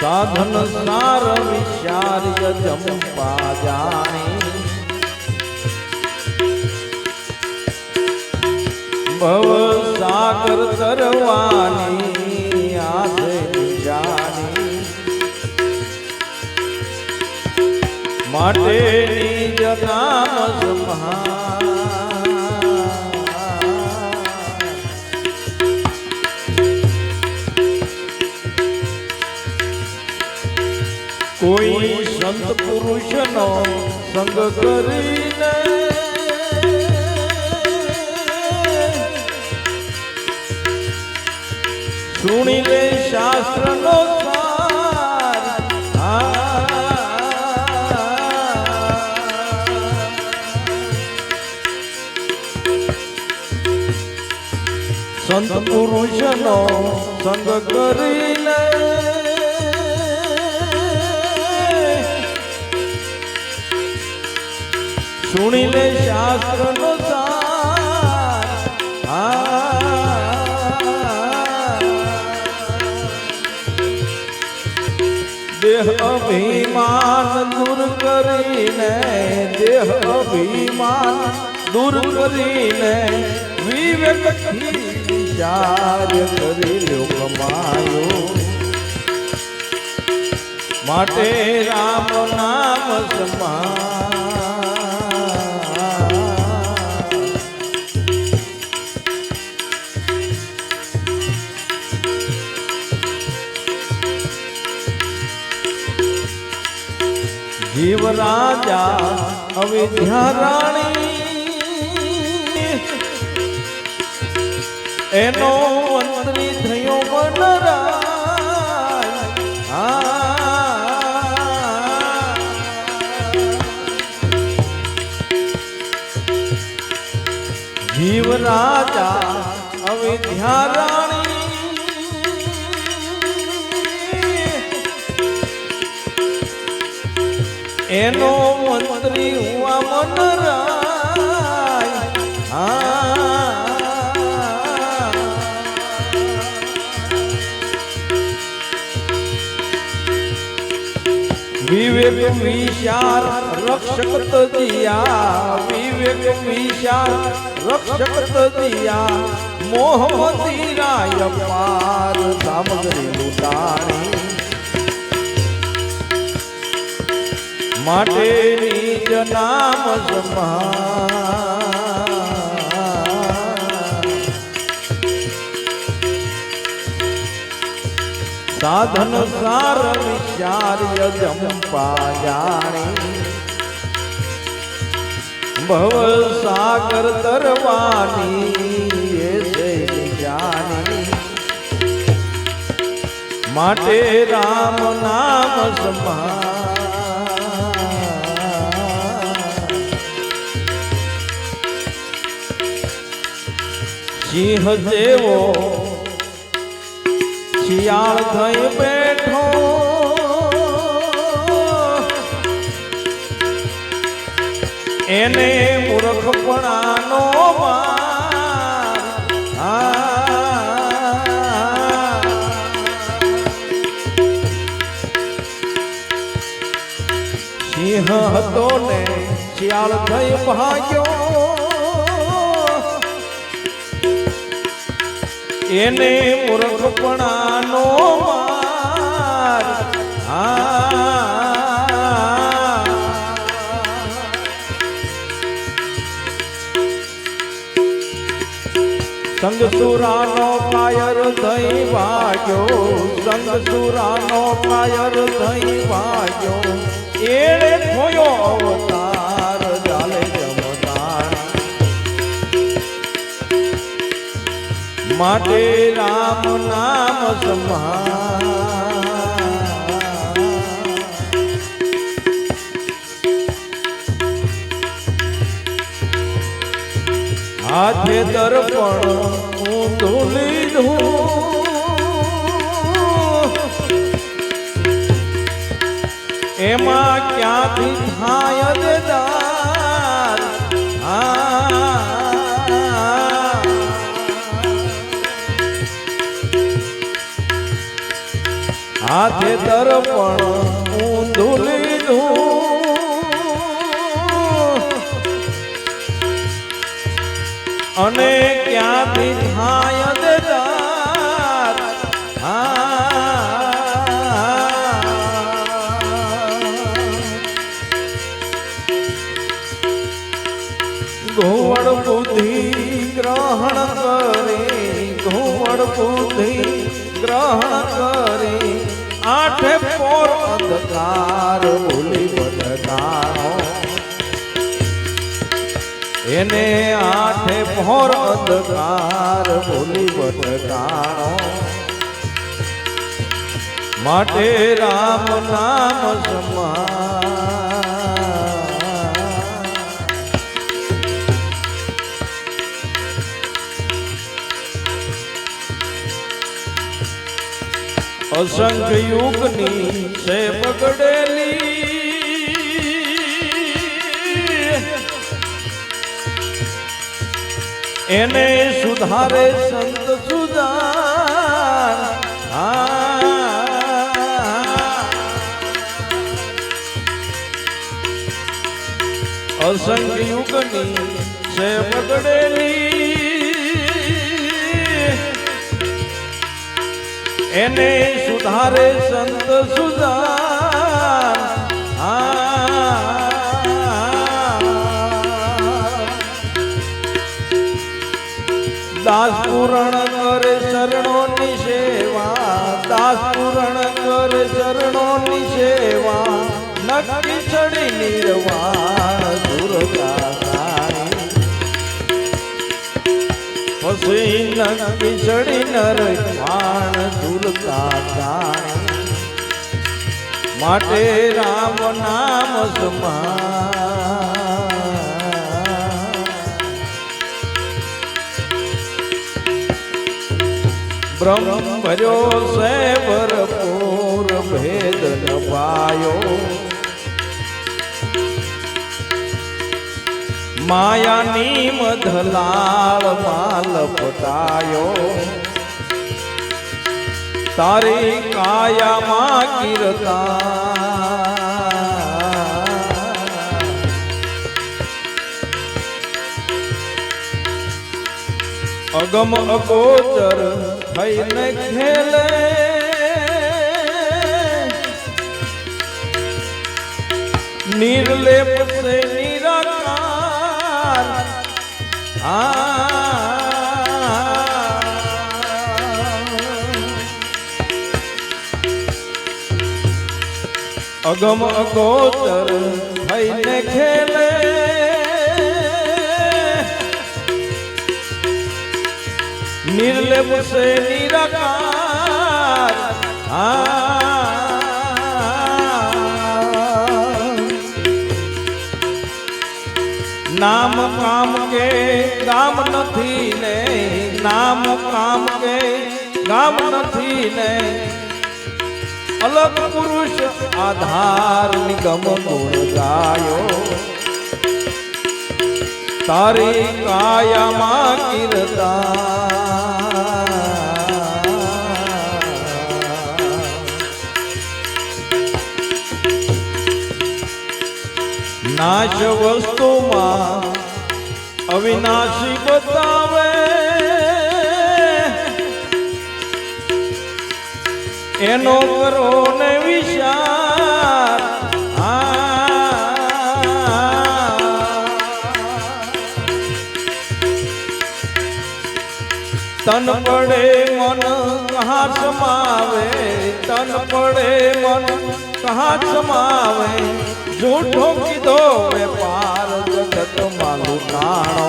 સાધન સાર વિચાર્ય ચંપા જાણી. ભવ સાગર તરવાની જાણી. માટે નિજ નામ કોઈ સંત પુરુષનો સંગ કરીને સુણી લે શાસ્ત્રનો સંત પુરુષનો સંગ કરીને સુણી લે શાસ્ત્ર નો દેહ અભિમાન દૂર કરીને, દેહ અભિમાન દૂર કરીને વિવેક વિચાર કરી લ્યો કમાયો. માટે રામ નામ સમા જીવ રાજા અવિદ્યા રાણી એનો અંતરી થયો મનરા જીવ રાજા અવિદ્યા રાણી એનો મંત્રી હુઆ મનરાય. વિવેક વિશાર રક્ષક તજિયા વિવેક વિશાર રક્ષક તજિયા મોહમતી રાય પાર સામગ્રી લૂટાણી. માટે નિજ નામ સાધન સાર વિચાર્ય જંપા જાણી. ભવ સાગર તરવાની જાણી. માટે રામ નામ સમા સિંહ જેવો શિયાળ થઈ બેઠો એને મૂર્ખપણાનો. સિંહ હતો ને શિયાળ થઈ ભાગ્યો એને મૂર્ખપણાનો માર. હા. સંગસુરાનો પાયર થઈ વાગ્યો. સંગસુરાનો પાયર થઈ વાગ્યો. એણે ખોયો અવતાર માટે રામ નામ સમા હાથે દર્પણ ઊંધું લીધું. એમાં ક્યાંથી થાય દેદાર હાથે દર્પણ ઊંધું લીધું. અને ક્યાંથી થાય ઘોવડ બુદ્ધિ ગ્રહણ કરે ઘોવડ બુદ્ધિ ગ્રહણ કરે. આઠે પોર અંધકાર ભૂલી બટકારો એને આઠે પોર અંધકાર ભૂલી ભટકાણો માટે રામ નામ સમા અસંખ્ય યુગની છે બગડેલી એને સુધારે સંત સુધાર અસંખ યુગની છે બગડેલી એને સુધારે સંત સુધાર. દાસ પૂરણ કરે શરણોની સેવા. દાસ પૂરણ કરે શરણોની સેવા. નક્કી ચડી નિર્વાણ દુર્ગા પછી નક્કી ચડી નરવાણ દુર્ગા તારી. માટે રામ નામ સમા બ્રહ્મ ભર્યો છે ભરપૂર ભેદ ન માયાની મધલાળ માલ પટાયો. તારી કાયામાં કીર્તા અગમ અગોચર થઈને ખેલે. નિર્લેપ અગમ અગોચર થઈને ખેલે. નિર્લેપ સે નિરાકાર. નામ કામ કે ગામ નથી ને, નામ કામ કે ગામ નથી ને. અલગ પુરુષ આધાર નિગમ ગુણ ગાયો. તારી કાયામાં કીર્તા નાશ વસ્તુમાં અવિનાશી બતાવે. એનો કરો ને વિચાર. તન પડે મન હાથ માવે તન પડે મન કહા સમાવે, જૂઠો કીધો વેપાર જગત માલુ નાણો.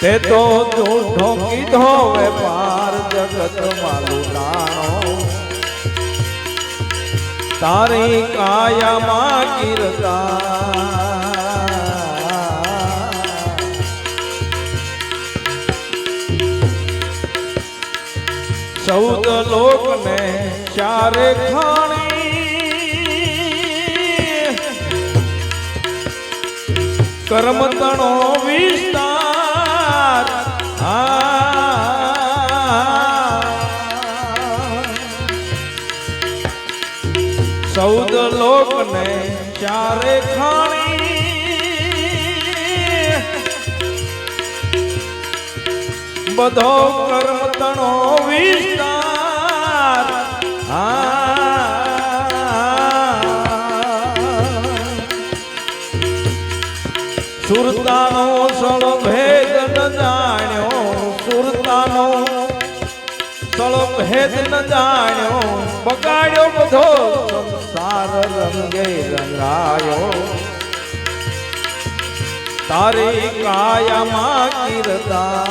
તે તો જૂઠો કીધો વેપાર જગત માલુ નાણો. તારી કાયામાં કીર્તા ચૌદ લોકને ચારે ખાણી કર્મ તણો વિસ્તાર. આ ચૌદ લોકને ચારે ખાણી. બધો કર્મ તણો વિસ્તાર. ન જાણ્યો. બગાડ્યો બધો સંસાર રંગે રંગાયો. તારી કાયામાં કીર્તા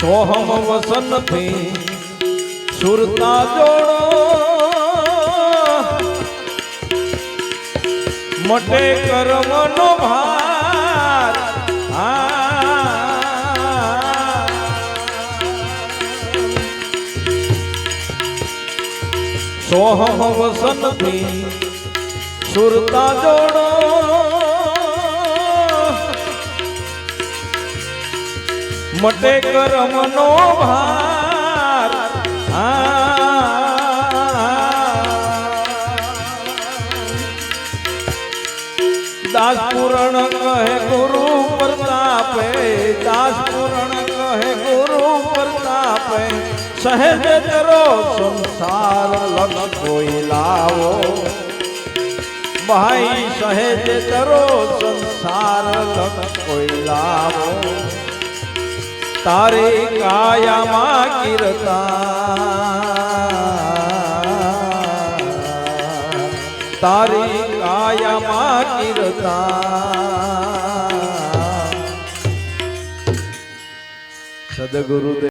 સોહમ વસનથી સુરતા જોડો. મટે કર્મનો ભાર. સોહમ વસનથી સુરતા જોડો. મટે કર્મનો ભાર. દાસ પુરાણ કહે ગુરુ પ્રતાપે દાસ પુરાણ કહે ગુરુ પ્રતાપે સહેજ કરો સંસાર લક્ષ કોઈ લાવો ભાઈ સહેજ કરો સંસાર લક્ષ કોઈ લાવો તારે કાયામાં કીર્તા તારી કાયામાં કીર્તા સદગુરુદેવ